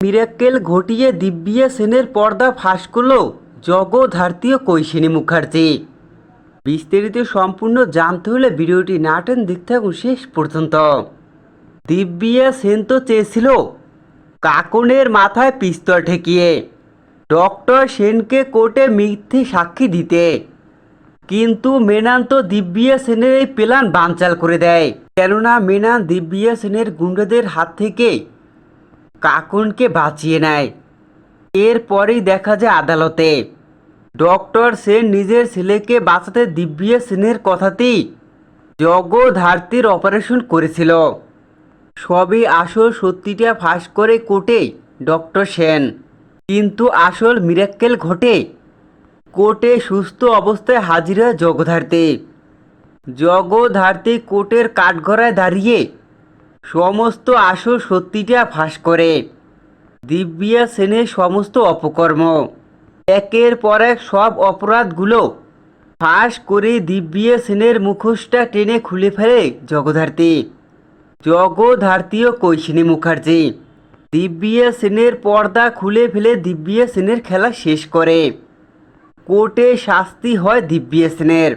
মিরাক্কেল ঘটিয়ে দিব্যিয়া সেনের পর্দা ফাঁস করল জগধার্তীয় কৈশিনী মুখার্জি। বিস্তারিত সম্পূর্ণ জানতে হলে ভিডিওটি নাটেন দেখতে থাকুন শেষ পর্যন্ত। দিব্যিয়া সেন তো চেয়েছিল কাকনের মাথায় পিস্তল ঠেকিয়ে ডক্টর সেনকে কোর্টে মিথ্যে সাক্ষী দিতে। কিন্তু মেনান তো দিব্যিয়া সেনের এই প্ল্যান বানচাল করে দেয়। কেননা মেনান দিব্যিয়া সেনের গুন্ডাদের হাত থেকে কাকুনকে বাঁচিয়ে নেয়। এরপরেই দেখা যায় আদালতে। ডক্টর সেন নিজের ছেলেকে বাঁচাতে দিব্যিয়া সেনের কথাতেই জগধার্তির অপারেশন করেছিল। সবই আসল সত্যিটা ফাঁস করে কোর্টে ডক্টর সেন। কিন্তু আসল মিরাক্কেল ঘটে। কোর্টে সুস্থ অবস্থায় হাজির হয় জগধার্তী জগধার্তী কোর্টের কাঠগড়ায় দাঁড়িয়ে সমস্ত আসল সত্যিটা ফাঁস করে। দিব্যিয়া সেনের সমস্ত অপকর্ম। একের পর এক সব অপরাধগুলো ফাঁস করে দিব্যিয়া সেনের মুখোশটা টেনে খুলে ফেলে জগধার্তী জগধার্তীয় কৈশিনী মুখার্জি। দিব্যিয়া সেনের পর্দা খুলে ফেলে দিব্যিয়া সেনের খেলা শেষ করে। কোর্টে শাস্তি হয় দিব্যিয়া সেনের।